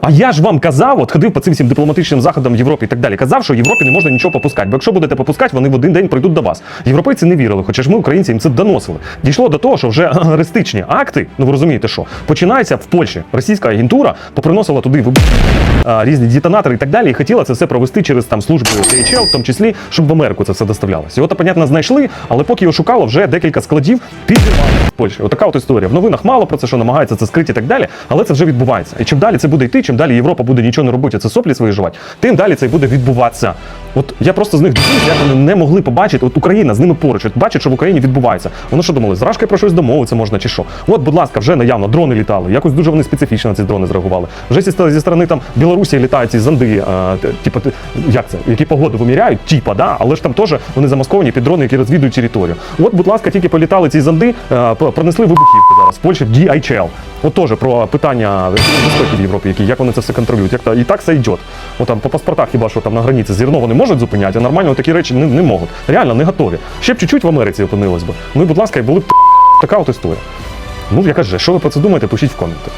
А я ж вам казав, от ходив по цим всім дипломатичним заходам в Європі і так далі. Казав, що Європі не можна нічого попускати. Бо якщо будете попускати, вони в один день прийдуть до вас. Європейці не вірили, хоча ж ми, українці, їм це доносили. Дійшло до того, що вже ареристичні акти, ну ви розумієте, що починаються в Польщі. Російська агентура поприносила туди вибухи, а, різні детонатори і так далі, і хотіла це все провести через там служби DHL, в тому числі, щоб в Америку це все доставлялося. Його то, понятно, знайшли, але поки його шукало, вже декілька складів підірвали в Польщі. Отака от історія. В новинах мало про це, що намагається це скрити і так далі, але це вже відбувається. І чим далі це буде йти, чим далі Європа буде нічого не робити, а це соплі свої жувати, тим далі це буде відбуватися. От я просто з них дивуюсь, як вони не могли побачити. От Україна з ними поруч, от бачить, що в Україні відбувається. Вони що думали, з про щось домовитися можна чи що? От, будь ласка, вже наявно дрони літали. Якось дуже вони специфічно на ці дрони зреагували. Вже зі, зі сторони там Білорусі літають ці зонди, а, типу, як це, які погоду виміряють, типа, да, але ж там теж вони замасковані під дрони, які розвідують територію. От, будь ласка, тільки політали ці зонди, е, п- пронесли вибухівку зараз. В Польщі DHL. От теж про питання безпеки в Європі, які як вони це все контролюють. Як та і так все йде. От там по паспортах хіба що там на границі зерно вони можуть зупиняти, а нормально такі речі не, не можуть. Реально не готові. Ще б чуть-чуть в Америці опинилось би. Ну і будь ласка, і були б така от історія. Ну, я кажу, що ви про це думаєте, пишіть в коменти.